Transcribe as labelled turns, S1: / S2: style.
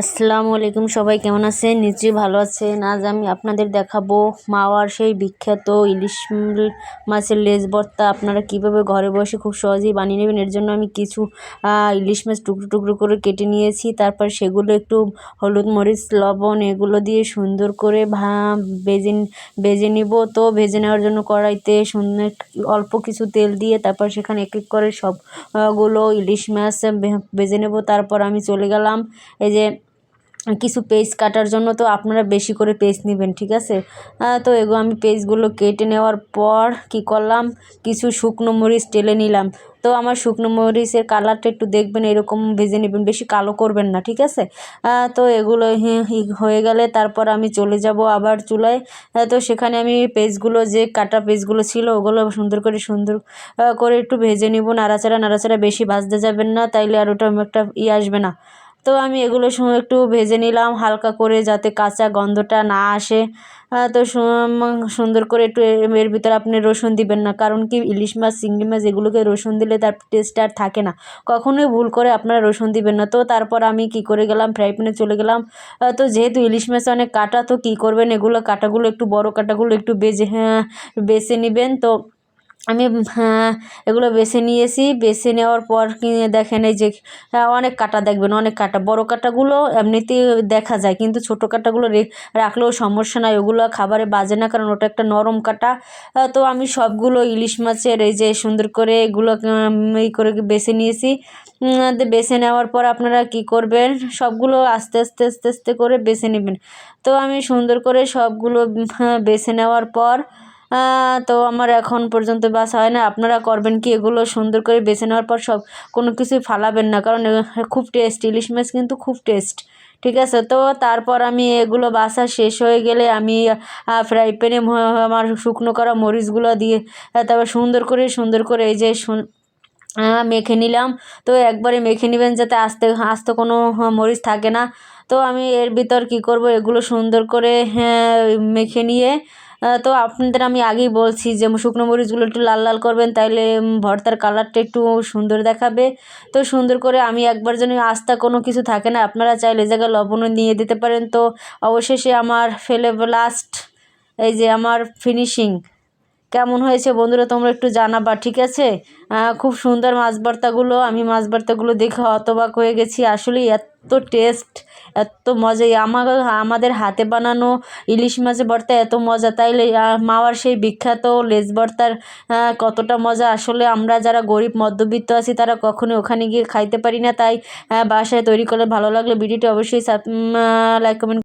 S1: আসসালামু আলাইকুম, সবাই কেমন আছেন? নিশ্চয়ই ভালো আছেন। আজ আমি আপনাদের দেখাবো মাওয়ার সেই বিখ্যাত ইলিশ মাছের লেজ ভর্তা। আপনারা কীভাবে ঘরে বসে খুব সহজেই বানিয়ে নেবেন? এর জন্য আমি কিছু ইলিশ মাছ টুকরো টুকরো করে কেটে নিয়েছি। তারপর সেগুলো একটু হলুদ মরিচ, লবণ এগুলো দিয়ে সুন্দর করে ভা, ভেজে ভেজে নিব। তো ভেজে নেওয়ার জন্য কড়াইতে সুন্দর অল্প কিছু তেল দিয়ে তারপর সেখানে এক এক করে সবগুলো ইলিশ মাছ ভেজে নেব। তারপর আমি চলে গেলাম। এই যে কিছু পেজ কাটার জন্য তো আপনারা বেশি করে পেজ নেবেন, ঠিক আছে? তো এগুলো আমি পেজগুলো কেটে নেওয়ার পর কি করলাম? কিছু শুকনো মরিচ টেলে নিলাম। তো আমার শুকনো মরিচের কালারটা একটু দেখবেন, এরকম ভেজে নেবেন, বেশি কালো করবেন না, ঠিক আছে? তো এগুলো হয়ে গেলে তারপর আমি চলে যাব আবার চুলায়। তো সেখানে আমি পেজগুলো যে কাটা পেজগুলো ছিল, ওগুলো সুন্দর করে সুন্দর করে একটু ভেজে নিব। নাড়াচাড়া নাড়াচাড়া বেশি ভাজতে যাবেন না, তাইলে আর ওটা একটা ই আসবে না। তো আমি এগুলো একটু ভেজে নিলাম হালকা করে যাতে কাঁচা গন্ধটা না আসে। তো সুন্দর করে একটু এর ভিতরে আপনি রসুন দিবেন না, কারণ কি ইলিশ মাছ, চিংড়ি মাছ এগুলোকে রসুন দিলে তার টেস্ট আর থাকে না। কখনোই ভুল করে আপনারা রসুন দিবেন না। তো তারপর আমি কি করে গেলাম ফ্রাই প্যানে চলে গেলাম। তো যেহেতু ইলিশ মাছ অনেক কাটা, তো কী করবেন? এগুলো কাটাগুলো একটু বড় কাটাগুলো একটু বেজে হ্যাঁ বেছে নেবেন। তো আমি হ্যাঁ এগুলো বেছে নিয়েছি। বেছে নেওয়ার পর দেখেন এই যে হ্যাঁ, অনেক কাটা দেখবেন অনেক কাটা। বড় কাটাগুলো এমনিতেই দেখা যায় কিন্তু ছোটো কাটাগুলো রাখলেও সমস্যা নাই। ওগুলো খাবারে বাজে না কারণ ওটা একটা নরম কাটা। তো আমি সবগুলো ইলিশ মাছের এই যে সুন্দর করে এগুলো এই করে বেছে নিয়েছি। বেছে নেওয়ার পর আপনারা কি করবেন সবগুলো আস্তে আস্তে আস্তে আস্তে করে বেছে নেবেন। তো আমি সুন্দর করে সবগুলো হ্যাঁ, বেছে নেওয়ার পর তো আমার এখন পর্যন্ত বাস হয় না। আপনারা করবেন কি? এগুলো সুন্দর করে বেছে নেওয়ার পর সব কোনো কিছুই ফালাবেন না। কারণ খুব টেস্ট। ইলিশ মাছ কিন্তু খুব টেস্ট। ঠিক আছে? তো তারপর আমি এগুলো বাসা শেষ হয়ে গেলে আমি ফ্রাই প্যানে আমার শুকনো করা মরিচগুলো দিয়ে তারপর সুন্দর করে সুন্দর করে এই যে মেখে নিলাম। তো একবারে মেখে নেবেন যাতে আস্তে আস্তে কোনো মরিচ থাকে না। তো আমি এর ভিতর কি করব? এগুলো সুন্দর করে হ্যাঁ, মেখে নিয়ে তো আপনাদের আমি আগেই বলছি যে শুকনো মরিচগুলো একটু লাল লাল করবেন, তাইলে ভর্তার কালারটা একটু সুন্দর দেখাবে। তো সুন্দর করে আমি একবার যেন আস্থা কোনো কিছু থাকে না, আপনারা চাইলে জায়গায় লবণও নিয়ে দিতে পারেন। তো অবশেষে আমার ফেলে, লাস্ট, এই যে আমার ফিনিশিং কেমন হয়েছে বন্ধুরা তোমরা একটু জানাবা, ঠিক আছে? খুব সুন্দর মাছ ভর্তাগুলো আমি মাছ ভর্তাগুলো দেখে হতবাক হয়ে গেছি। আসলে এত টেস্ট, এত মজা আমার আমাদের হাতে বানানো ইলিশ মাছের ভর্তা এত মজা। তাইলে মাওয়ার সেই বিখ্যাত লেজ ভর্তার কতটা মজা। আসলে আমরা যারা গরিব, মধ্যবিত্ত আছি, তারা কখনোই ওখানে গিয়ে খাইতে পারি না। তাই বাসায় তৈরি করলে ভালো লাগলে ভিডিওটি অবশ্যই লাইক কমেন্ট